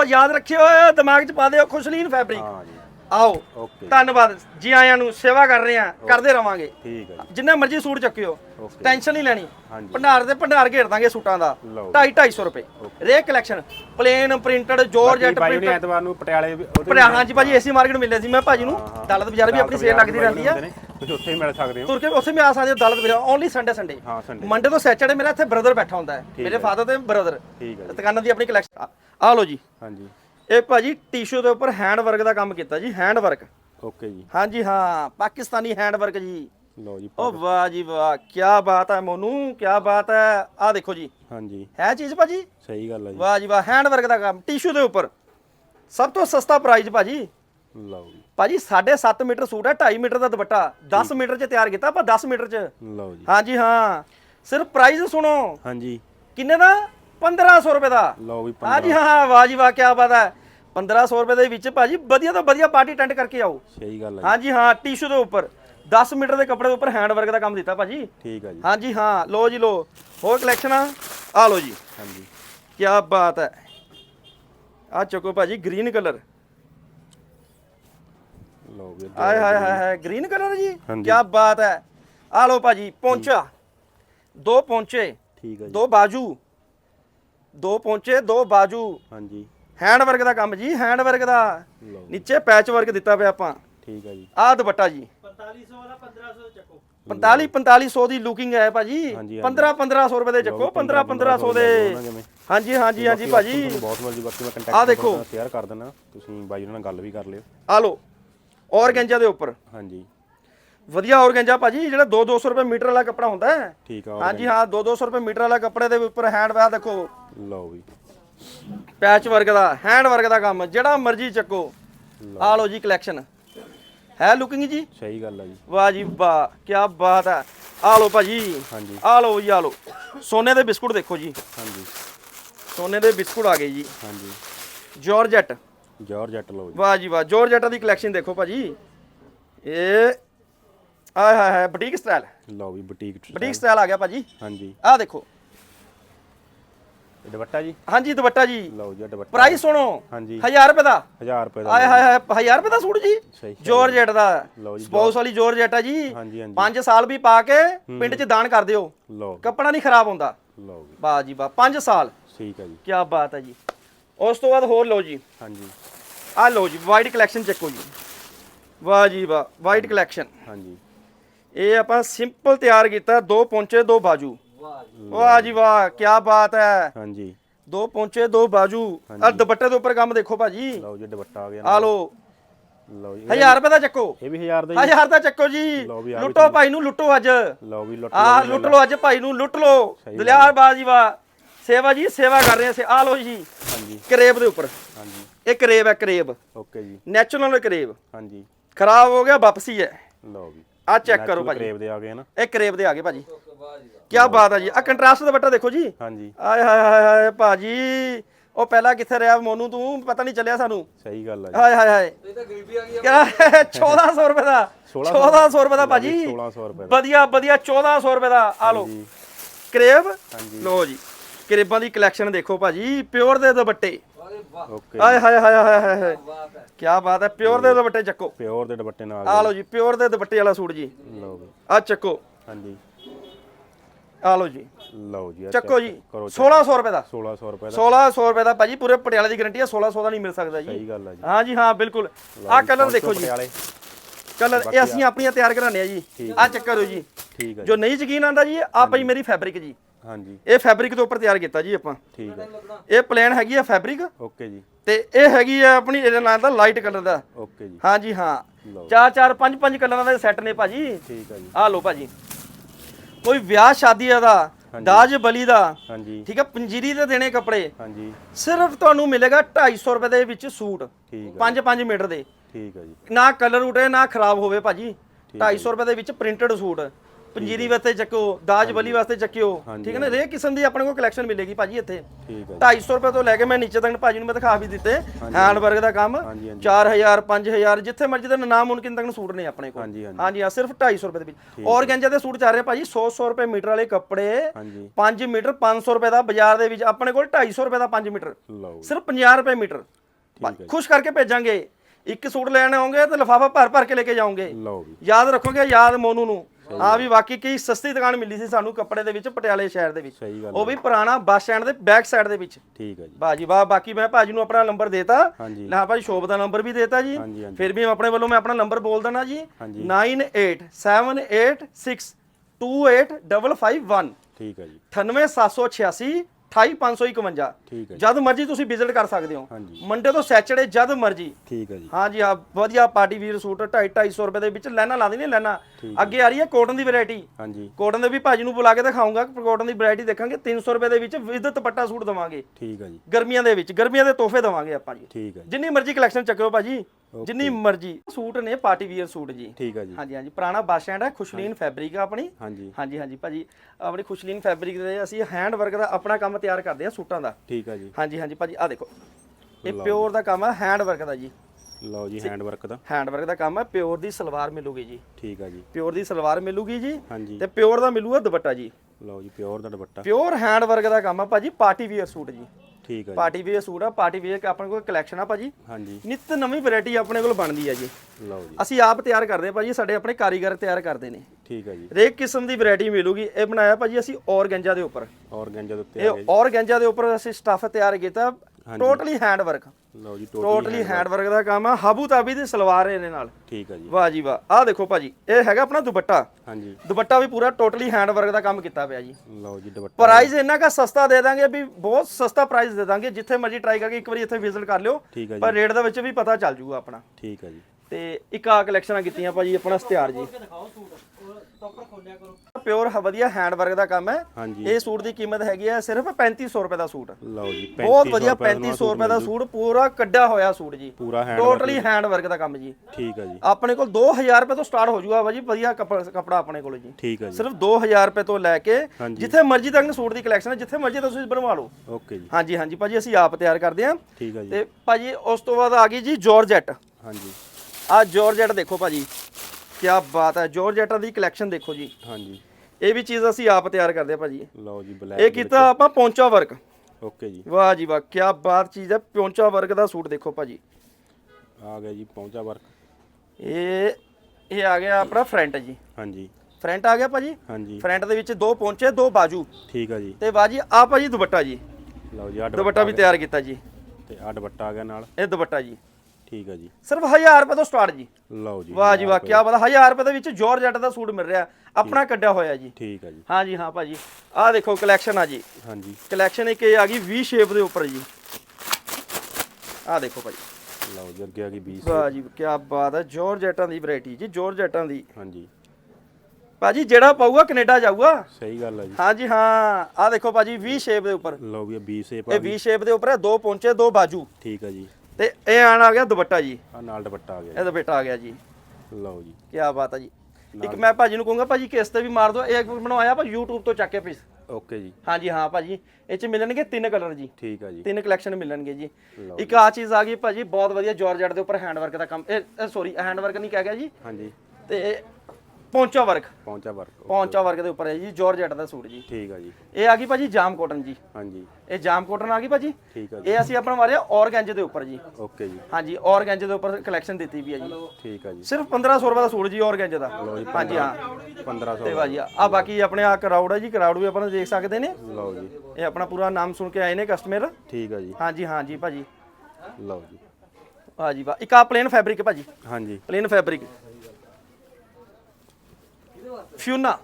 ਯਾਦ ਰੱਖਿਓ ਦਿਮਾਗ 'ਚ ਪਾ ਦਿਓ ਖੁਸ਼ਲੀਨ ਫੈਬਰਿਕ ਹਾਂ ਜੀ। ਆਓ ਓਕੇ ਧੰਨਵਾਦ। ਜੀ ਆਇਆਂ ਨੂੰ ਸੇਵਾ ਕਰ ਰਹੇ ਆ ਕਰਦੇ ਰਵਾਂਗੇ। ਠੀਕ ਹੈ ਜੀ। ਜਿੰਨਾ ਮਰਜ਼ੀ ਸੂਟ ਚੱਕਿਓ ਓਕੇ ਟੈਨਸ਼ਨ ਨਹੀਂ ਲੈਣੀ। ਹਾਂਜੀ। ਭੰਡਾਰ ਦੇ ਭੰਡਾਰ ਘੇਰ ਦਾਂਗੇ ਸੂਟਾਂ ਦਾ। ਲਓ। 2.5 250 ਰੁਪਏ। ਰੇ ਕਲੈਕਸ਼ਨ ਪਲੇਨ ਪ੍ਰਿੰਟਡ ਜੋਰਜੈਟ ਬਾਈ ਨੇ ਪ੍ਰਿੰਟਡ ਐਤਵਾਰ ਨੂੰ ਪਟਿਆਲੇ ਵੀ- ਉਹਦੇ ਹਾਂਜੀ ਭਾਜੀ ਏਸੀ ਮਾਰਕੀਟ ਮਿਲਿਆ ਸੀ ਮੈਂ ਭਾਜੀ ਨੂੰ। ਦਲਤ ਬਾਜ਼ਾਰ ਵੀ ਆਪਣੀ ਸੇਲ ਲੱਗਦੀ ਰਹਿੰਦੀ ਆ। ਤੁਸੀਂ ਉੱਥੇ ਹੀ ਮਿਲ ਸਕਦੇ ਹੋ। ਤੁਰ ਕੇ ਉੱਥੇ ਵੀ ਆ ਸਕਦੇ ਹੋ ਦਲਤ ਬਾਜ਼ਾਰ। ਓਨਲੀ ਸੰਡੇ ਸੰਡੇ ਹਾਂ ਸੰਡੇ ਮੰਡੇ ਤੋਂ ਸੈਚਰਡੇ ਮੇਰਾ ਇੱਥੇ ਬ੍ਰਦਰ ਬੈਠਾ ਹੁੰਦਾ ਹੈ। ਮੇਰੇ ਫਾਦਰ ਤੇ ਬ੍ਰਦਰ ਠੀਕ ਹੈ ਜੀ। ਦੁਕਾਨਾਂ ਦੀ ਆਪਣੀ ਕਲੈਕਸ਼ਨ ਆ ਲਓ ਜੀ। ਹਾਂਜੀ। ਇਹ ਭਾਜੀ ਟਿਸ਼ੂ ਦੇ ਉੱਪਰ ਹੈਂਡ ਵਰਕ ਦਾ ਕੰਮ ਕੀਤਾ ਜੀ ਹੈਂਡ ਵਰਕ ਓਕੇ ਜੀ। ਹਾਂਜੀ ਹਾਂ ਪਾਕਿਸਤਾਨੀ ਹੈਂਡ ਵਰਕ ਜੀ। ਲਓ ਜੀ ਓ ਵਾਹ ਜੀ ਵਾਹ ਕੀ ਬਾਤ ਹੈ ਮੋਨੂ ਕੀ ਬਾਤ ਹੈ। ਆ ਦੇਖੋ ਜੀ। ਹਾਂਜੀ। ਹੈ ਚੀਜ਼ ਭਾਜੀ? ਸਹੀ ਗੱਲ ਹੈ ਜੀ। ਵਾਹ ਜੀ ਵਾਹ ਹੈਂਡ ਵਰਕ ਦਾ ਕੰਮ ਟਿਸ਼ੂ ਦੇ ਉੱਪਰ। ਸਭ ਤੋਂ ਸਸਤਾ ਪ੍ਰਾਈਸ ਭਾਜੀ। ਲਓ ਜੀ। ਭਾਜੀ 7.5 ਮੀਟਰ ਸੂਟ ਹੈ 2.5 ਮੀਟਰ ਦਾ ਦੁਪੱਟਾ। 10 ਮੀਟਰ 'ਚ ਤਿਆਰ ਕੀਤਾ ਆਪਾਂ 10 ਮੀਟਰ 'ਚ। ਲਓ ਜੀ। ਹਾਂਜੀ ਹਾਂ। ਸਿਰਫ ਪ੍ਰਾਈਸ ਸੁਣੋ। ਹਾਂਜੀ। ਕਿੰਨੇ ਦਾ? 1500 ਰੁਪਏ ਦਾ। ਲਓ ਵੀ ਹਾਂਜੀ ਹਾਂ ਵਾਹ ਜੀ ਵਾਹ ਕੀ ਬਾਤ ਹੈ। 1500 ਰੁਪਏ ਦੇ ਵਿੱਚ ਭਾਜੀ ਵਧੀਆ ਤੋਂ ਵਧੀਆ ਪਾਰਟੀ ਅਟੈਂਡ ਕਰਕੇ ਆਓ। ਸਹੀ ਗੱਲ ਹੈ ਹਾਂਜੀ ਹਾਂ ਟਿਸ਼ੂ ਦੇ ਉੱਪਰ 10 ਮੀਟਰ ਦੇ ਕੱਪੜੇ ਦੇ ਉੱਪਰ ਹੈਂਡ ਵਰਕ ਦਾ ਕੰਮ ਦਿੱਤਾ ਭਾਜੀ। ਠੀਕ ਹੈ ਜੀ। ਹਾਂਜੀ ਹਾਂ ਲੋ ਜੀ ਲੋ ਹੋਰ ਕਲੈਕਸ਼ਨ ਆ? ਆ ਲੋ ਜੀ। ਹਾਂਜੀ। ਕੀ ਬਾਤ ਹੈ। ਆ ਚੱਕੋ ਭਾਜੀ ਗ੍ਰੀਨ ਕਲਰ ਲਓ ਵੀ ਆਏ ਹਾਏ ਹਾਏ ਹਾਏ ਗ੍ਰੀਨ ਕਲਰ ਜੀ। ਕੀ ਬਾਤ ਹੈ। ਆ ਲੋ ਭਾਜੀ ਪੌਂਚਾ। ਦੋ ਪੌਂਚੇ ਠੀਕ ਹੈ ਜੀ। ਦੋ ਬਾਜੂ। ਦੋ ਪੌਂਚੇ ਦੋ ਬਾਜੂ। ਹਾਂਜੀ। ਹੈਂਡ ਵਰਕ ਦਾ ਕੰਮ ਜੀ ਹੈਂਡ ਵਰਕ ਦਾ। ਲਓ ਨੀਚੇ ਪੈਚ ਵਰਕ ਦਿੱਤਾ ਪਿਆ ਆਪਾਂ। ਠੀਕ ਹੈ ਜੀ। ਆਹ ਦੁਪੱਟਾ ਜੀ। 4500 ਵਾਲਾ 1500 ਚੱਕੋ। 45 4500 ਦੀ ਲੁਕਿੰਗ ਹੈ ਭਾਜੀ। ਹਾਂਜੀ, 15 1500 ਰੁਪਏ ਦੇ ਚੱਕੋ 15 1500 ਦੇ। ਹਾਂਜੀ ਹਾਂਜੀ ਹਾਂਜੀ ਭਾਜੀ। ਤੁਹਾਨੂੰ ਬਹੁਤ ਮਿਲ ਜੂ ਬਾਕੀ ਮੈਂ ਕੰਟੈਕਟ ਆਹ ਦੇਖੋ। ਸ਼ੇਅਰ ਕਰ ਦਿੰਦਾ। ਤੁਸੀਂ ਬਾਈ ਉਹਨਾਂ ਨਾਲ ਗੱਲ ਵੀ ਕਰ ਲਿਓ। ਆ ਲੋ ਔਰਗੈਂਜਾ ਦੇ ਉੱਪਰ। ਹਾਂਜੀ। ਵਧੀਆ ਔਰਗੈਂਜਾ ਭਾਜੀ ਜਿਹੜਾ 2 200 ਰੁਪਏ ਮੀਟਰ ਵਾਲਾ ਕੱਪੜਾ ਹੁੰਦਾ ਹੈ। ਠੀਕ ਆ ਹਾਂਜੀ ਹਾਂ 2 200 ਰੁਪਏ ਮੀਟਰ ਵਾਲਾ ਕੱਪੜੇ ਦੇ ਉੱਪਰ ਹੈਂਡ ਵਰਕ ਦੇਖੋ। ਲਓ ਵੀ। ਪੈਚ ਵਰਕ ਦਾ ਹੈਂਡ ਵਰਕ ਦਾ ਕੰਮ ਜਿਹੜਾ ਮਰਜ਼ੀ ਚੱਕੋ। ਆ ਲੋ ਜੀ ਕਲੈਕਸ਼ਨ ਹੈ ਲੁਕਿੰਗ ਜੀ? ਸਹੀ ਗੱਲ ਹੈ ਜੀ। ਵਾਹ ਜੀ ਵਾਹ ਕੀ ਬਾਤ ਹੈ। ਆ ਲੋ ਭਾਜੀ ਹਾਂਜੀ। ਆ ਲੋ ਜੀ ਆ ਲੋ ਸੋਨੇ ਦੇ ਬਿਸਕੁਟ ਦੇਖੋ ਜੀ। ਹਾਂਜੀ। ਸੋਨੇ ਦੇ ਬਿਸਕੁਟ ਆ ਗਏ ਜੀ। ਹਾਂਜੀ। ਜਾਰਜਟ ਜੋਰਜਟ ਲਓ ਜੀ। ਵਾਹ ਜੀ ਵਾਹ ਜਾਰਜਟਾਂ ਦੀ ਕਲੈਕਸ਼ਨ ਦੇਖੋ ਭਾਜੀ। ਇਹ ਆਏ ਹਾਏ ਹਾਏ ਬੁਟੀਕ ਸਟਾਈਲ ਲਓ ਵੀ ਬੁਟੀਕ ਬੁਟੀਕ ਸਟਾਈਲ ਆ ਗਿਆ ਭਾਜੀ। ਹਾਂਜੀ। ਆਹ ਦੇਖੋ। ਇਹ ਦੁਪੱਟਾ ਜੀ? ਹਾਂਜੀ ਦੁਪੱਟਾ ਜੀ। ਲਓ ਜੀ ਦੁਪੱਟਾ। ਪ੍ਰਾਈਸ ਸੁਣੋ। ਹਾਂਜੀ। 1000 ਰੁਪਏ ਦਾ। 1000 ਰੁਪਏ ਦਾ ਆਏ ਹਾਏ ਹਾਏ 1000 ਰੁਪਏ ਦਾ ਸੂਟ ਜੀ? ਜਾਰਜਟ ਦਾ। ਲਓ ਜੀ ਸਪੋਸ ਵਾਲੀ ਜਾਰਜਟ ਆ ਜੀ। ਹਾਂਜੀ ਹਾਂਜੀ। 5 ਸਾਲ ਵੀ ਪਾ ਕੇ ਪਿੰਡ 'ਚ ਦਾਨ ਕਰ ਦਿਓ। ਲਓ ਕੱਪੜਾ ਨਹੀਂ ਖਰਾਬ ਹੁੰਦਾ। ਲਓ ਜੀ। ਵਾਹ ਜੀ ਵਾਹ 5 ਸਾਲ। ਠੀਕ ਹੈ ਜੀ। ਕੀ ਬਾਤ ਹੈ ਜੀ। ਉਸ ਤੋਂ ਬਾਅਦ ਹੋਰ ਲਓ ਜੀ। ਹਾਂਜੀ। ਆਹ ਲਓ ਜੀ ਵਾਈਟ ਕਲੈਕਸ਼ਨ ਚੱਕੋ ਜੀ। ਵਾਹ ਜੀ ਵਾਹ ਵਾਈਟ ਕਲੈਕਸ਼ਨ ਹਾਂਜੀ। ਇਹ ਆਪਾਂ ਸਿੰਪਲ ਤਿਆਰ ਕੀਤਾ ਦੋ ਪੌਂਚੇ ਦੋ ਬਾਜੂ। ਵਾਹ ਜੀ ਵਾਹ ਕੀ ਬਾਤ ਹੈ। ਹਾਂਜੀ। ਦੋ ਪੌਂਚੇ ਦੋ ਬਾਜੂ। ਆ ਦੁਪੱਟੇ ਦੇ ਉੱਪਰ ਕੰਮ ਦੇਖੋ ਭਾਜੀ। ਲਓ ਜੀ ਦੁਪੱਟਾ ਆ ਗਿਆ ਆ ਲਓ। ਲਓ ਜੀ 1000 ਰੁਪਏ ਦਾ ਚੱਕੋ। ਇਹ ਵੀ 1000 ਦਾ 1000 ਦਾ ਚੱਕੋ ਜੀ। ਵੀ ਵੀ ਲੁੱਟੋ ਭਾਈ ਨੂੰ ਲੁੱਟੋ ਅੱਜ। ਜੀ ਲਓ ਵੀ ਲੁੱਟ ਆ ਲੁੱਟ ਲਓ। ਅੱਜ ਭਾਈ ਨੂੰ ਲੁੱਟ ਲਓ। ਦਲਿਆਰ ਬਾਜੀ ਵਾਹ। ਸੇਵਾ ਜੀ ਸੇਵਾ ਕਰ ਰਹੇ ਸੀ ਆ ਲਓ ਜੀ। ਹਾਂਜੀ। ਕਰੇਬ ਦੇ ਉੱਪਰ। ਹਾਂਜੀ। ਇਹ ਕਰੇਬ ਹੈ ਕਰੇਬ। ਓਕੇ ਜੀ। Natural crepe. ਹਾਂਜੀ। ਖਰਾਬ ਹੋ ਗਿਆ ਵਾਪਸੀ ਹੈ। ਲਓ ਵੀ। ਆ ਚੈੱਕ ਕਰੋ ਭਾਜੀ। ਕਰੇਬ ਦੇ ਆ ਗਏ ਨਾ। ਇਹ ਕਰੇਬ ਦੇ ਆ ਗਏ ਭਾਜੀ। ਕੀ ਬਾਤ ਹੈ ਜੀ। ਆ ਕੰਟਰਾਸਟ ਦਾ ਬੱਟਾ ਦੇਖੋ ਜੀ। ਹਾਂਜੀ। ਆਏ ਹਾਏ ਹਾਏ ਹਾਏ ਭਾਜੀ ਉਹ ਪਹਿਲਾਂ ਕਿੱਥੇ ਰਿਹਾ ਮੋਨੂ ਤੂੰ? ਪਤਾ ਨਹੀਂ ਚੱਲਿਆ ਸਾਨੂੰ। ਸਹੀ ਗੱਲ ਆ ਜੀ। ਹਾਏ ਹਾਏ ਹਾਏ। ਇਹ ਤਾਂ ਗਰੀਬੀ ਆ ਗਈ ਕਿਆ 1400 ਰੁਪਏ ਦਾ। 1400 ਰੁਪਏ ਦਾ ਭਾਜੀ। 1600 ਰੁਪਏ ਦਾ। ਵਧੀਆ ਵਧੀਆ 1400 ਰੁਪਏ ਦਾ। ਆ ਲਓ। ਜੀ ਕਰੇਬ ਹਾਂਜੀ। ਲਓ ਜੀ। ਕਰੇਬਾਂ ਦੀ ਕਲੈਕਸ਼ਨ ਦੇਖੋ ਭਾਜੀ। ਪਿਓਰ ਦੇ ਦੁਪੱਟੇ। ਓਕੇ ਆਏ ਹਾਏ ਹਾਏ ਹਾਏ ਹਾਏ ਹਾਏ ਬਾਤ ਹੈ ਕੀ ਬਾਤ ਹੈ ਪਿਓਰ ਦੇ ਦੁਪੱਟੇ ਚੱਕੋ। ਪਿਓਰ ਦੇ ਦੁਪੱਟੇ ਨਾਲ ਆ ਲਓ ਜੀ ਪਿਓਰ ਦੇ ਦੁਪੱਟੇ ਵਾਲਾ ਸੂਟ ਜੀ। ਲਓ ਵੀ। ਆ ਚੱਕੋ। ਹਾਂਜੀ। ਆ ਲਓ ਜੀ। ਲਓ ਜੀ ਚੱਕੋ ਜੀ। ਕਰੋ check। 1600 ਰੁਪਏ ਦਾ। 1600 ਰੁਪਏ ਦਾ। 1600 ਰੁਪਏ ਦਾ ਭਾਜੀ ਪੂਰੇ ਪਟਿਆਲੇ ਦੀ ਗਾਰੰਟੀ ਹੈ 1600 ਦਾ ਨਹੀਂ ਮਿਲ ਸਕਦਾ ਜੀ। ਸਹੀ ਗੱਲ ਆ ਜੀ। ਹਾਂ ਜੀ ਹਾਂ ਬਿਲਕੁਲ। ਆ ਕਲਰ ਦੇਖੋ ਜੀ। ਕਲਰ ਇਹ ਅਸੀਂ ਆਪਣੀਆਂ ਤਿਆਰ ਕਰਾਣੇ ਆ ਜੀ। ਆ ਚੱਕਰ ਹੋ ਜੀ। ਠੀਕ ਹੈ ਜੋ। ਨਹੀਂ ਯਕੀਨ ਆਂਦਾ ਜੀ ਆ ਭਾਈ ਮੇਰੀ ਫੈਬਰਿਕ ਜੀ। ਹਾਂਜੀ। ਇਹ ਫੈਬਰਿਕ ਦੇ ਉੱਪਰ ਤਿਆਰ ਕੀਤਾ ਜੀ ਆਪਾਂ। ਠੀਕ ਹੈ ਇਹ ਪਲੇਨ ਹੈਗੀ ਆ ਫੈਬਰਿਕ। ਓਕੇ ਜੀ। ਤੇ ਇਹ ਹੈਗੀ ਆ ਆਪਣੀ ਇਹਦਾ ਨਾਮ ਦਾ ਲਾਈਟ ਕਲਰ ਦਾ। ਓਕੇ ਜੀ। ਹਾਂ। ਜੀ ਹਾਂ ਚਾਰ ਚਾਰ ਪੰਜ ਪੰਜ ਕਲਰਾਂ ਦੇ ਸੈੱਟ ਨੇ ਭਾਜੀ। ਠੀਕ ਹੈ ਜੀ। ਆ ਲਓ ਭਾਜੀ। ਕੋਈ ਵਿਆਹ ਸ਼ਾਦੀ ਦਾ ਦਾਜ ਬਲੀ ਦਾ ਹਾਂਜੀ। ਠੀਕ ਹੈ ਪੰਜੀਰੀ ਦੇ ਦੇਣੇ ਕੱਪੜੇ। ਹਾਂਜੀ। ਸਿਰਫ ਤੁਹਾਨੂੰ ਮਿਲੇਗਾ 250 ਰੁਪਏ ਦੇ ਵਿੱਚ ਸੂਟ। ਠੀਕ ਹੈ 5-5 ਮੀਟਰ ਦੇ। ਠੀਕ ਹੈ ਜੀ। ਨਾ ਕਲਰ ਉਟੇ ਨਾ ਖਰਾਬ ਹੋਵੇ ਭਾਜੀ। 250 ਰੁਪਏ ਦੇ ਵਿੱਚ ਪ੍ਰਿੰਟਡ ਸੂਟ। ਪੰਜੀਰੀ ਵਾਸਤੇ ਚੱਕਿਓ ਦਾਜ ਬਲੀ ਵਾਸਤੇ ਚੱਕਿਓ ਠੀਕ ਹੈ ਨਾ? ਰੇ ਕਿਸਮ ਦੀ ਆਪਣੇ ਕੋਲ ਕਲੈਕਸ਼ਨ ਮਿਲੇਗੀ ਭਾਜੀ ਇੱਥੇ। ਠੀਕ ਹੈ 250 ਰੁਪਏ ਤੋਂ ਲੈ ਕੇ ਮੈਂ ਨੀਚੇ ਤੱਕ ਭਾਜੀ ਨੂੰ ਮੈਂ ਦਿਖਾ ਵੀ ਦਿੱਤੇ। ਹੈਂਡ ਵਰਕ ਦਾ ਕੰਮ। ਹਾਂਜੀ, ਹਾਂਜੀ। 4000 5000 ਜਿੱਥੇ ਮਰਜ਼ੀ ਦਾ ਨਾਮ ਮੁਮਕਿਨ ਤੱਕ ਸੂਟ ਨੇ ਆਪਣੇ ਕੋਲ। ਹਾਂਜੀ, ਹਾਂ ਸਿਰਫ 250 ਰੁਪਏ ਦੇ ਵਿੱਚ। ਔਰਗੈਂਜਾ ਦੇ ਸੂਟ ਚੱਲ ਰਹੇ ਭਾਜੀ 100 100 ਰੁਪਏ ਮੀਟਰ ਵਾਲੇ ਕੱਪੜੇ। ਹਾਂਜੀ। 5 ਮੀਟਰ 500 ਰੁਪਏ ਦਾ ਬਾਜ਼ਾਰ ਦੇ ਵਿੱਚ। ਆਪਣੇ ਕੋਲ 250 ਰੁਪਏ ਦਾ 5 ਮੀਟਰ। ਸਿਰਫ 50 ਰੁਪਏ ਮੀਟਰ। ਖੁਸ਼ ਕਰਕੇ ਭੇਜਾਂਗੇ। ਇੱਕ ਸੂਟ ਲੈਣ ਆਉਂਗੇ ਤੇ ਲਫਾਫਾ ਭਰ ਭਰ ਕੇ ਲੈ ਕੇ ਜਾਓਗੇ। ਯਾਦ ਰੱਖੋਗੇ ਯਾਦ ਮੋਨੂ ਨੂੰ। ਹਾਂ ਵੀ ਵਾਕਈ ਕੀ ਸਸਤੀ ਦੁਕਾਨ ਮਿਲੀ ਸੀ ਸਾਨੂੰ ਕੱਪੜੇ ਦੇ ਵਿੱਚ ਪਟਿਆਲੇ ਸ਼ਹਿਰ ਦੇ ਵਿੱਚ। ਸਹੀ ਗੱਲ ਉਹ ਵੀ ਪੁਰਾਣਾ ਬੱਸ ਸਟੈਂਡ ਦੇ ਬੈਕ ਸਾਈਡ ਦੇ ਵਿੱਚ। ਠੀਕ ਹੈ ਜੀ। ਬਾਜੀ ਵਾਹ ਬਾਕੀ ਮੈਂ ਭਾਜੀ ਨੂੰ ਆਪਣਾ ਨੰਬਰ ਦੇਤਾ। ਨਾ ਭਾਜੀ ਸ਼ੋਪ ਦਾ ਨੰਬਰ ਵੀ ਦੇਤਾ ਜੀ। ਫਿਰ ਵੀ ਆਪਣੇ ਵੱਲੋਂ ਮੈਂ ਆਪਣਾ ਨੰਬਰ ਬੋਲ ਦੇਣਾ ਜੀ। ਹਾਂਜੀ। 9878628551 ਠੀਕ ਹੈ ਜੀ। 98786 28551 ਠੀਕ ਹੈ ਜੀ। ਜਦ ਮਰਜ਼ੀ ਤੁਸੀਂ ਵਿਜ਼ਿਟ ਕਰ ਸਕਦੇ ਹੋ। ਹਾਂਜੀ। ਮੰਡੇ ਤੋਂ ਸੈਚਰਡੇ ਜਦ ਮਰਜ਼ੀ। ਠੀਕ ਹੈ ਜੀ। ਹਾਂਜੀ ਹਾਂ ਵਧੀਆ ਪਾਰਟੀ ਵੀਰ ਸੂਟ 2.5 250 ਰੁਪਏ ਦੇ ਵਿੱਚ ਲੈਣਾ ਲਾ ਦੇਣੀ ਲੈਣਾ। ਅੱਗੇ ਆ ਰਹੀ ਹੈ ਕੋਟਨ ਦੀ ਵੈਰਾਈਟੀ ਹਾਂਜੀ। ਕੋਟਨ ਦੇ ਵੀ ਭਾਜੀ ਨੂੰ ਬੁਲਾ ਕੇ ਦਿਖਾਉਂਗਾ ਕੋਟਨ ਦੀ ਵੈਰਾਈਟੀ ਦੇਖਾਂਗੇ 300 ਰੁਪਏ ਦੇ ਵਿੱਚ ਵਿਦ ਦੁਪੱਟਾ ਸੂਟ ਦਵਾਂਗੇ। ਠੀਕ ਹੈ ਜੀ। ਗਰਮੀਆਂ ਦੇ ਵਿੱਚ ਗਰਮੀਆਂ ਦੇ ਤੋਹਫੇ ਦਵਾਂਗੇ ਆਪਾਂ ਜੀ। ਠੀਕ ਹੈ ਜੀ। ਜਿੰਨੀ ਮਰਜ਼ੀ ਕਲੈਕਸ਼ਨ ਚੱਕਿਓ ਭਾਜੀ। ਜਿੰਨੀ ਮਰਜ਼ੀ ਸੂਟ ਨੇ ਪਾਰਟੀ ਵੀਅਰ ਸੂਟ ਜੀ। ਠੀਕ ਹੈ ਜੀ। ਹਾਂਜੀ ਹਾਂਜੀ ਪੁਰਾਣਾ ਬੱਸ ਸਟੈਂਡ ਹੈ ਖੁਸ਼ਲੀਨ ਫੈਬਰਿਕ ਆ ਆਪਣੀ। ਹਾਂਜੀ। ਹਾਂਜੀ ਹਾਂਜੀ ਭਾਜੀ ਆਪਣੀ ਖੁਸ਼ਲੀਨ ਫੈਬਰਿਕ ਦੇ ਅਸੀਂ ਹੈਂਡ ਵਰਕ ਦਾ ਆਪਣਾ ਕੰਮ ਤਿਆਰ ਕਰਦੇ ਆ ਸੂਟਾਂ ਦਾ। ਠੀਕ ਹੈ ਜੀ। ਹਾਂਜੀ ਹਾਂਜੀ ਭਾਜੀ ਆ ਦੇਖੋ। ਇਹ ਪਿਓਰ ਦਾ ਕੰਮ ਹੈ ਹੈਂਡ ਵਰਕ ਦਾ ਜੀ। ਲਓ ਜੀ ਹੈਂਡ ਵਰਕ ਦਾ। ਹੈਂਡ ਵਰਕ ਦਾ ਕੰਮ ਹੈ ਪਿਓਰ ਦੀ ਸਲਵਾਰ ਮਿਲੂਗੀ ਜੀ। ਠੀਕ ਹੈ ਜੀ। ਪਿਓਰ ਦੀ ਸਲਵਾਰ ਮਿਲੂਗੀ ਜੀ ਹਾਂਜੀ। ਤੇ ਪਿਓਰ ਦਾ ਮਿਲੂਗਾ ਦੁਪੱਟਾ ਜੀ। ਲਓ ਜੀ ਪਿਓਰ ਦਾ ਦੁਪੱਟਾ। ਪਿਓਰ ਹੈਂਡ ਵਰਕ ਦਾ ਕੰਮ ਹੈ ਭਾਜੀ ਪਾਰਟੀ ਵੀਅਰ ਸੂਟ ਜੀ। ਠੀਕ ਹੈ ਪਾਰਟੀ ਵੀਅਰ ਸੂਟ ਆ ਪਾਰਟੀ ਵੀਅਰ ਆਪਣੇ ਕੋਲ ਕਲੈਕਸ਼ਨ ਆ ਭਾਜੀ। ਹਾਂਜੀ। ਨਿਤ ਨਵੀਂ ਵੈਰਾਈਟੀ ਆਪਣੇ ਕੋਲ ਬਣਦੀ ਹੈ ਜੀ। ਲਓ ਜੀ। ਅਸੀਂ ਆਪ ਤਿਆਰ ਕਰਦੇ ਹਾਂ ਭਾਜੀ ਸਾਡੇ ਆਪਣੇ ਕਾਰੀਗਰ ਤਿਆਰ ਕਰਦੇ ਨੇ। ਠੀਕ ਹੈ ਜੀ। ਹਰੇਕ ਕਿਸਮ ਦੀ ਵੈਰਾਈਟੀ ਮਿਲੂਗੀ। ਇਹ ਬਣਾਇਆ ਭਾਜੀ ਅਸੀਂ ਔਰਗੈਂਜਾ ਦੇ ਉੱਪਰ। ਔਰਗੈਂਜਾ ਦੇ ਉੱਤੇ ਆ ਇਹ ਔਰਗੈਂਜਾ ਦੇ ਉੱਪਰ ਅਸੀਂ ਸਟੱਫ ਤਿਆਰ ਕੀਤਾ। ਟੋਟਲੀ ਹੈਂਡ ਵਰਕ ਲਓ ਜੀ ਟੋਟਲ ਹੈਂਡ ਵਰਕ ਦਾ ਕੰਮ ਆ। ਹਾਬੂ ਤਾਬੀ ਦੀ ਸਲਵਾਰ ਇਹਦੇ ਨਾਲ। ਠੀਕ ਹੈ ਜੀ। ਵਾਹ ਜੀ ਵਾਹ। ਆਹ ਦੇਖੋ ਭਾਜੀ ਇਹ ਹੈਗਾ ਆਪਣਾ ਦੁਪੱਟਾ। ਹਾਂਜੀ। ਦੁਪੱਟਾ ਵੀ ਪੂਰਾ ਟੋਟਲੀ ਹੈਂਡ ਵਰਕ ਦਾ ਕੰਮ ਕੀਤਾ ਪਿਆ ਜੀ। ਲਓ ਜੀ ਦੁਪੱਟਾ। ਪ੍ਰਾਈਸ ਇੰਨਾ ਕਾ ਸਸਤਾ ਦੇ ਦਾਂਗੇ ਵੀ ਬਹੁਤ ਸਸਤਾ ਪ੍ਰਾਈਸ ਦੇ ਦਾਂਗੇ। ਜਿੱਥੇ ਮਰਜ਼ੀ ਟਰਾਈ ਕਰਕੇ ਇੱਕ ਵਾਰੀ ਇੱਥੇ ਵਿਜ਼ਿਟ ਕਰ ਲਿਓ। ਠੀਕ ਹੈ ਜੀ। ਪਰ ਰੇਟ ਦੇ ਵਿੱਚ ਵੀ ਪਤਾ ਚੱਲ ਜੂਗਾ ਆਪਣਾ। ਠੀਕ ਹੈ ਜੀ। ਤੇ ਇੱਕ ਆ ਕਲੈਕਸ਼ਨਾਂ ਕੀਤੀਆਂ ਭਾਜੀ ਆਪਣਾ ਇਸ਼ਤਿਹਾਰ ਜੀ। ਦਿਖਾਓ ਸੂਟ। ਟੋਪਰ ਖੋਲਿਆ ਕਰੋ। ਪਿਓਰ ਵਧੀਆ ਹੈਂਡ ਵਰਕ ਦਾ ਕੰਮ ਹੈ। ਇਹ ਸੂਟ ਦੀ ਕੀਮਤ ਹੈਗੀ ਹੈ ਸਿਰਫ 3500 ਰੁਪਏ ਦਾ ਸੂਟ। ਲਓ ਜੀ ਬਹੁਤ 3500 ਵਧੀਆ ਰੁਪਏ ਦਾ 3500 ਰੁਪਏ ਦਾ ਸੂਟ ਪੂਰਾ ਕੱਢਿਆ ਹੋਇਆ ਸੂਟ ਜੀ। ਟੋਟਲੀ ਹੈਂਡ ਵਰਕ ਦਾ ਕੰਮ ਜੀ। ਠੀਕ ਹੈ ਜੀ। ਆਪਣੇ ਕੋਲ 2000 ਰੁਪਏ ਤੋਂ ਸਟਾਰਟ ਹੋ ਜਾਊਗਾ ਭਾਜੀ ਵਧੀਆ ਕੱਪੜਾ ਆਪਣੇ ਕੋਲ ਜੀ। ਠੀਕ ਹੈ ਜੀ। ਸਿਰਫ 2000 ਰੁਪਏ ਤੋਂ ਲੈ ਕੇ। ਜਿੱਥੇ ਮਰਜ਼ੀ ਤੱਕ ਸੂਟ ਦੀ ਕਲੈਕਸ਼ਨ ਹੈ ਜਿੱਥੇ ਮਰਜ਼ੀ ਤੁਸੀਂ ਬਣਵਾ ਲਓ। ਓਕੇ ਜੀ। ਹਾਂਜੀ ਹਾਂਜੀ ਭਾਜੀ ਅਸੀਂ ਆਪ ਤਿਆਰ ਕਰਦੇ ਹਾਂ। ਠੀਕ ਹੈ ਜੀ। ਤੇ ਭਾਜੀ ਉਸ ਤੋਂ ਬਾਅਦ ਆ ਗਈ ਜੀ ਜੋਰਜੈਟ ਹਾਂਜੀ। ਆ ਜੋਰਜੈਟ ਦੇਖੋ ਭਾਜੀ ਕੀ ਬਾਤ ਹੈ ਜੋਰਜੈਟਾਂ ਦੀ ਕਲੈਕਸ਼ਨ ਦੇਖੋ ਜੀ। ਹਾਂਜੀ। ਇਹ ਵੀ ਚੀਜ਼ ਅਸੀਂ ਆਪ ਤਿਆਰ ਕਰਦੇ ਹਾਂ ਭਾਜੀ। ਲਓ ਜੀ ਬਲੈਕ ਇਹ ਕੀਤਾ ਆਪਾਂ ਪੌਂਚਾ ਵਰਕ ਓਕੇ ਜੀ। ਵਾਹ ਜੀ ਵਾਹ ਕੀ ਬਾਤ ਚੀਜ਼ ਹੈ ਪੌਂਚਾ ਵਰਕ ਦਾ ਸੂਟ ਦੇਖੋ ਭਾਜੀ। ਆ ਗਿਆ ਜੀ ਪਹੁੰਚਾ ਵਰਕ ਇਹ ਇਹ ਆ ਗਿਆ ਆਪਣਾ ਫਰੰਟ ਜੀ। ਹਾਂਜੀ। ਫਰੰਟ ਆ ਗਿਆ ਭਾਜੀ? ਹਾਂਜੀ। ਫਰੰਟ ਦੇ ਵਿੱਚ ਦੋ ਪੌਂਚੇ ਦੋ ਬਾਜੂ। ਠੀਕ ਹੈ ਜੀ। ਤੇ ਬਾਜੀ ਆ ਭਾਜੀ ਦੁਪੱਟਾ ਜੀ। ਲਓ ਜੀ ਆ ਦੁਪੱਟਾ ਵੀ ਤਿਆਰ ਕੀਤਾ ਜੀ। ਤੇ ਆ ਦੁਪੱਟਾ ਆ ਗਿਆ ਨਾਲ। ਇਹ ਦੁਪੱਟਾ ਜੀ। ਠੀਕ ਹੈ ਜੀ। ਸਿਰਫ 1000 ਰੁਪਏ ਤੋਂ ਸਟਾਰਟ ਜੀ। ਲਓ ਜੀ ਵਾਹ ਜੀ ਵਾਹ ਕੀ ਬਾਤ 1000 ਰੁਪਏ ਦੇ ਵਿੱਚ ਜੋਰਜੱਟ ਦਾ ਸੂਟ ਮਿਲ ਰਿਹਾ। ਆਪਣਾ ਕੱਢਿਆ ਹੋਇਆ ਜੀ। ਠੀਕ ਹੈ ਜੀ। ਹਾਂ ਜੀ ਹਾਂ ਭਾਜੀ। ਆਹ ਦੇਖੋ ਕਲੈਕਸ਼ਨ ਆ ਜੀ। ਹਾਂਜੀ। ਕਲੈਕਸ਼ਨ ਇੱਕ ਇਹ ਆ ਗਈ V ਸ਼ੇਪ ਦੇ ਉੱਪਰ ਜੀ। ਆਹ ਦੇਖੋ ਭਾਜੀ। ਲਓ ਜੀ ਅੱਗੇ ਆ ਗਈ 20 ਵਾਹ ਜੀ ਕੀ ਬਾਤ ਹੈ ਜੋਰਜਟਾਂ ਦੀ ਵੈਰਾਈਟੀ ਜੀ ਜੋਰਜਟਾਂ ਦੀ। ਹਾਂਜੀ। ਭਾਜੀ ਜਿਹੜਾ ਪਾਊਗਾ ਕੈਨੇਡਾ ਜਾਊਗਾ। ਸਹੀ ਗੱਲ ਆ ਜੀ। ਹਾਂਜੀ ਹਾਂ। ਆ ਦੇਖੋ ਭਾਜੀ V ਸ਼ੇਪ ਦੇ ਉੱਪਰ। ਲਓ ਵੀ ਬੀ ਸ਼ੇਪ ਇਹ V ਸ਼ੇਪ ਦੇ ਉੱਪਰ ਹੈ ਦੋ ਪੌਂਚੇ ਦੋ ਬਾਜੂ। ਠੀਕ ਆ ਜੀ। ਤੇ ਇਹ ਆਣ ਆ ਗਿਆ ਦੁਪੱਟਾ ਜੀ। ਆ ਨਾਲ ਦੁਪੱਟਾ ਆ ਗਿਆ ਇਹ ਦੁਪੱਟਾ ਆ ਗਿਆ ਜੀ। ਲਓ ਜੀ। ਕੀ ਬਾਤ ਹੈ ਜੀ। ਇੱਕ ਮੈਂ ਭਾਜੀ ਨੂੰ ਕਹੂੰਗਾ ਭਾਜੀ ਕਿਸ ਤੇ ਵੀ ਮਾਰ ਦਿਓ। ਇਹ ਬਣਵਾਇਆ ਭਾਜੀ YouTube ਤੋਂ ਚੱਕ ਕੇ ਪੀਸ ਓਕੇ ਜੀ। ਹਾਂਜੀ ਹਾਂ ਭਾਜੀ। ਇਹ ਚ ਮਿਲਣਗੇ ਤਿੰਨ ਕਲਰ ਜੀ। ਠੀਕ ਆ ਜੀ। ਤਿੰਨ ਕਲੈਕਸ਼ਨ ਮਿਲਣਗੇ ਜੀ। ਇੱਕ ਆ ਚੀਜ਼ ਆ ਗਈ ਭਾਜੀ ਬਹੁਤ ਵਧੀਆ ਜਾਰਜਟ ਦੇ ਉੱਪਰ ਹੈਂਡ ਵਰਕ ਦਾ ਕੰਮ। ਇਹ ਸੌਰੀ ਹੈਂਡ ਵਰਕ ਨਹੀਂ ਕਹਿ ਗਿਆ ਜੀ। ਹਾਂਜੀ। ਤੇ ਪੌਂਚਾ ਵਰਕ ਪਹੁੰਚਾ ਵਰਕ ਪੌਂਚਾ ਵਰਕ ਦੇ ਉੱਪਰ ਹੈ ਜੀ ਜਾਰਜਟ ਦਾ ਸੂਟ ਜੀ। ਠੀਕ ਆ ਜੀ। ਇਹ ਆ ਗਈ ਭਾਜੀ ਜਾਮ ਕੋਟਨ ਜੀ। ਹਾਂਜੀ। ਇਹ ਜਾਮ ਕੋਟਨ ਆ ਗਈ ਭਾਜੀ। ਠੀਕ ਆ ਜੀ। ਇਹ ਅਸੀਂ ਆਪਣਾ ਮਾਰਿਆ ਔਰਗੈਂਜ ਦੇ ਉੱਪਰ ਜੀ। ਓਕੇ ਜੀ। ਹਾਂਜੀ ਔਰਗੈਂਜ ਦੇ ਉੱਪਰ ਕਲੈਕਸ਼ਨ ਦਿੱਤੀ ਵੀ ਹੈ ਜੀ। ਠੀਕ ਆ ਜੀ। ਸਿਰਫ 1500 ਰੁਪਏ ਦਾ ਸੂਟ ਜੀ ਔਰਗੈਂਜ ਦਾ। ਹਾਂਜੀ ਹਾਂ। 1500 ਤੇ ਭਾਜੀ ਆ ਬਾਕੀ ਆਪਣੇ ਆ ਕਰਾਊਡ ਹੈ ਜੀ ਕਰਾਊਡ ਵੀ ਆਪਾਂ ਦੇਖ ਸਕਦੇ ਨੇ। ਲਓ ਜੀ। ਇਹ ਆਪਣਾ ਪੂਰਾ ਨਾਮ ਸੁਣ ਕੇ ਆਏ ਨੇ ਕਸਟਮਰ ਠੀਕ ਆ ਜੀ। ਹਾਂਜੀ ਹਾਂਜੀ ਭਾਜੀ। ਲਓ ਜੀ। ਹਾਂਜੀ ਵਾ ਇੱਕ ਆ ਪਲੇਨ ਫੈਬਰਿਕ ਭਾਜੀ। ਹਾਂਜੀ। ਪਲੇਨ ਫੈਬਰਿਕ ਫਿਊਨਾ।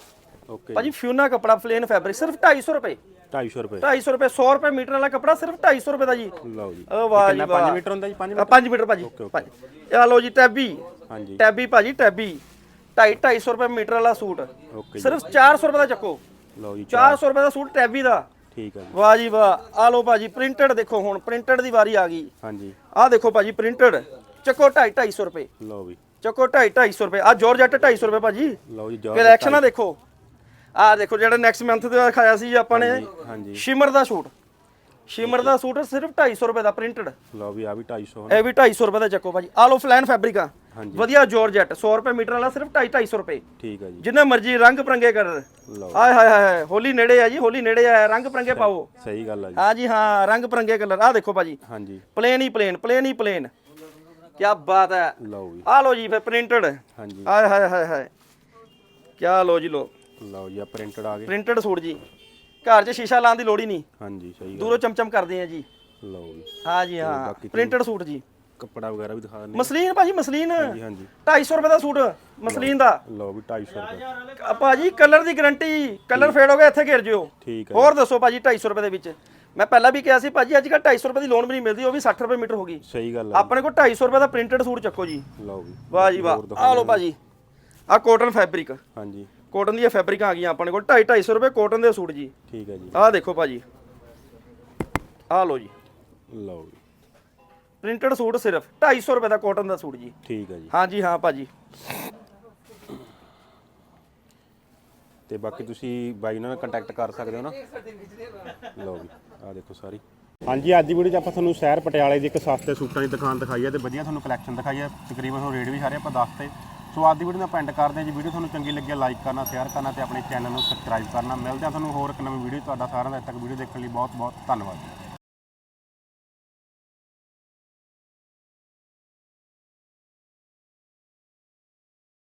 ਓਕੇ। ਭਾਜੀ ਫਿਊਨਾ ਕਪੜਾ ਪਲੇਨ ਫੈਬਰਿਕ ਸਿਰਫ 250 ਰੁਪਏ। 250 ਰੁਪਏ। 250 ਰੁਪਏ 100 ਰੁਪਏ ਮੀਟਰ ਵਾਲਾ ਕਪੜਾ ਸਿਰਫ 250 ਰੁਪਏ ਦਾ ਜੀ। ਲਓ ਜੀ। ਓ ਵਾਹ ਜੀ ਕਿੰਨਾ ਵਾਹ। 5 ਮੀਟਰ ਹੁੰਦਾ ਜੀ? 5 ਆ 5 ਮੀਟਰ ਭਾਜੀ ਭਾਜੀ। ਆ ਲਓ ਜੀ ਟੈਬੀ। ਹਾਂਜੀ। ਟੈਬੀ ਭਾਜੀ ਟੈਬੀ। 2.5 250 ਰੁਪਏ ਮੀਟਰ ਵਾਲਾ ਸੂਟ। ਓਕੇ ਸਿਰਫ 400 ਰੁਪਏ ਦਾ ਚੱਕੋ। ਲਓ ਜੀ 400 ਰੁਪਏ ਦਾ ਸੂਟ ਟੈਬੀ ਦਾ। ਠੀਕ ਜੀ। ਵਾਹ ਜੀ ਵਾਹ। ਆ ਲਓ ਭਾਜੀ ਪ੍ਰਿੰਟਡ ਦੇਖੋ ਹੁਣ ਪ੍ਰਿੰਟਡ ਦੀ ਵਾਰੀ ਆ ਗਈ। ਹਾਂਜੀ। ਆ ਦੇਖੋ ਭਾਜੀ ਪ੍ਰਿੰਟਡ। ਚੱਕੋ 2.5 250 ਰੁਪਏ। ਲਓ ਵੀ। ਚੱਕੋ 2.5 250 ਰੁਪਏ। ਆ ਜੋਰਜੱਟ 250 ਰੁਪਏ ਭਾਜੀ। ਲਓ ਜੀ ਜੋਰ ਕਲੈਕਸ਼ਨ ਆ ਦੇਖੋ। ਆ ਦੇਖੋ ਜਿਹੜਾ ਨੈਕਸਟ ਮੰਥ ਤੇ ਦਿਖਾਇਆ ਸੀ ਆਪਾਂ ਨੇ ਹਾਂਜੀ ਸ਼ਿਮਰ ਦਾ ਸੂਟ। ਸ਼ਿਮਰ ਦਾ ਸੂਟ ਸਿਰਫ 250 ਰੁਪਏ ਦਾ ਪ੍ਰਿੰਟਡ ਲਓ ਵੀ ਆ ਵੀ 250 ਇਹ ਵੀ 250 ਰੁਪਏ ਦਾ ਚੱਕੋ ਭਾਜੀ। ਆ ਲਓ ਫਲੈਨ ਫੈਬਰਿਕ ਆ। ਵਧੀਆ ਜੋਰਜੱਟ 100 ਰੁਪਏ ਮੀਟਰ ਵਾਲਾ ਸਿਰਫ 2.5 250 ਰੁਪਏ। ਠੀਕ ਆ ਜੀ। ਜਿੰਨੇ ਮਰਜ਼ੀ ਰੰਗ ਪਰੰਗੇ ਕਰ। ਆਏ ਹਾਏ ਹਾਏ ਹੋਲੀ ਨੇੜੇ ਆ ਜੀ ਹੋਲੀ ਨੇੜੇ ਆ ਰੰਗ ਪਰੰਗੇ ਪਾਓ। ਸਹੀ ਗੱਲ ਆ ਜੀ। ਹਾਂ ਜੀ ਹਾਂ ਰੰਗ ਪਰੰਗੇ ਕਲਰ ਆ ਦੇਖੋ ਭਾਜੀ। ਹਾਂਜੀ। ਪਲੇਨ ਹੀ ਪਲੇਨ ਪਲੇਨ ਹੀ ਪਲੇਨ ਕੀ ਬਾਤ ਹੈ। ਲਓ ਵੀ ਆ ਲਓ ਜੀ ਫਿਰ ਪ੍ਰਿੰਟਡ ਹਾਂਜੀ। ਆਏ ਹਾਏ ਹਾਏ ਹਾਏ। ਕੀ ਲਓ ਜੀ ਲੋ ਲਓ ਜੀ ਆ ਪ੍ਰਿੰਟਡ ਆ ਗਏ। ਪ੍ਰਿੰਟਡ ਸੂਟ ਜੀ। ਘਰ 'ਚ ਸ਼ੀਸ਼ਾ ਲਾਉਣ ਦੀ ਲੋੜ ਹੀ ਨਹੀਂ। ਹਾਂਜੀ ਸਹੀ ਗੱਲ। ਦੂਰੋਂ ਚਮਚਮ ਕਰਦੇ ਆ ਜੀ। ਲਓ ਵੀ ਹਾਂ ਜੀ ਹਾਂ। ਬਾਕੀ ਪ੍ਰਿੰਟਡ ਸੂਟ ਜੀ। ਕੱਪੜਾ ਵਗੈਰਾ ਵੀ ਦਿਖਾ ਦਿੰਦੇ ਮਸਲੀਨ ਭਾਜੀ ਮਸਲੀਨ। ਹਾਂਜੀ ਹਾਂਜੀ। 250 ਰੁਪਏ ਦਾ ਸੂਟ ਮਸਲੀਨ ਦਾ। ਲਓ ਵੀ 250 ਰੁਪਏ। ਭਾਜੀ ਕਲਰ ਦੀ ਗਾਰੰਟੀ ਕਲਰ ਫੇਡ ਹੋ ਗਿਆ ਇੱਥੇ ਘਿਰ ਜਿਓ। ਠੀਕ ਆ ਹੋਰ ਦੱਸੋ ਭਾਜੀ 250 ਰੁਪਏ ਦੇ ਵਿੱਚ। ਮੈਂ ਪਹਿਲਾਂ ਵੀ ਕਿਹਾ ਸੀ ਭਾਜੀ ਅੱਜ ਕੱਲ੍ਹ 250 ਰੁਪਏ ਦੀ ਲੋਨ ਵੀ ਨਹੀਂ ਮਿਲਦੀ ਉਹ ਵੀ 60 ਰੁਪਏ ਮੀਟਰ ਹੋ ਗਈ। ਸਹੀ ਗੱਲ ਆ। ਆਪਣੇ ਕੋਲ 250 ਰੁਪਏ ਦਾ ਪ੍ਰਿੰਟਡ ਸੂਟ ਚੱਕੋ ਜੀ। ਲਓ ਵੀ ਵਾਹ ਜੀ ਵਾਹ। ਆ ਲਓ ਭਾਜੀ ਆ ਕੋਟਨ ਫੈਬਰਿਕ ਹਾਂਜੀ। ਕੋਟਨ ਦੀਆਂ ਫੈਬਰਿਕਾਂ ਆ ਗਈਆਂ ਆਪਣੇ ਕੋਲ 2.5 250 ਰੁਪਏ ਕੋਟਨ ਦੇ ਸੂਟ ਜੀ। ਠੀਕ ਆ ਜੀ। ਆਹ ਦੇਖੋ ਭਾਜੀ। ਆਹ ਲਓ ਜੀ। ਲਓ ਵੀ ਪ੍ਰਿੰਟਡ ਸੂਟ ਸਿਰਫ 250 ਰੁਪਏ ਦਾ ਕੋਟਨ ਦਾ ਸੂਟ ਜੀ। ਠੀਕ ਆ ਜੀ। ਹਾਂਜੀ ਹਾਂ ਭਾਜੀ। ਤੇ ਬਾਕੀ ਤੁਸੀਂ ਬਾਈ ਨਾਲ ਕੰਟੈਕਟ ਕਰ ਸਕਦੇ ਹੋ ਨਾ? ਲਓ ਵੀ ਆ ਦੇਖੋ ਸਾਰੀ। ਹਾਂਜੀ, ਅੱਜ ਦੀ ਵੀਡੀਓ 'ਚ ਆਪਾਂ ਤੁਹਾਨੂੰ ਸ਼ਹਿਰ ਪਟਿਆਲੇ ਦੀ ਇੱਕ ਸਸਤੇ ਸੂਟਾਂ ਦੀ ਦੁਕਾਨ ਦਿਖਾਈ ਹੈ ਤੇ ਵਧੀਆ ਤੁਹਾਨੂੰ ਕਲੈਕਸ਼ਨ ਦਿਖਾਈ ਹੈ ਤਕਰੀਬਨ ਉਹ ਰੇਟ ਵੀ ਸਾਰੇ ਆਪਾਂ ਦੱਸਤੇ ਸੋ ਅੱਜ ਦੀ ਵੀਡੀਓ ਨਾਲ ਪੈਂਡ ਕਰਦੇ ਹਾਂ ਜੀ। ਵੀਡੀਓ ਤੁਹਾਨੂੰ ਚੰਗੀ ਲੱਗੀ ਲਾਈਕ ਕਰਨਾ ਸ਼ੇਅਰ ਕਰਨਾ ਤੇ ਆਪਣੇ ਚੈਨਲ ਨੂੰ ਸਬਸਕ੍ਰਾਈਬ ਕਰਨਾ। ਮਿਲਦੇ ਹਾਂ ਤੁਹਾਨੂੰ ਹੋਰ ਇੱਕ ਨਵੀਂ ਵੀਡੀਓ ਤੁਹਾਡਾ ਸਾਰਿਆਂ ਦਾ ਇੱਥੇ ਤੱਕ ਵੀਡੀਓ ਦੇਖਣ ਲਈ ਬਹੁਤ ਬਹੁਤ ਧੰਨਵਾਦ।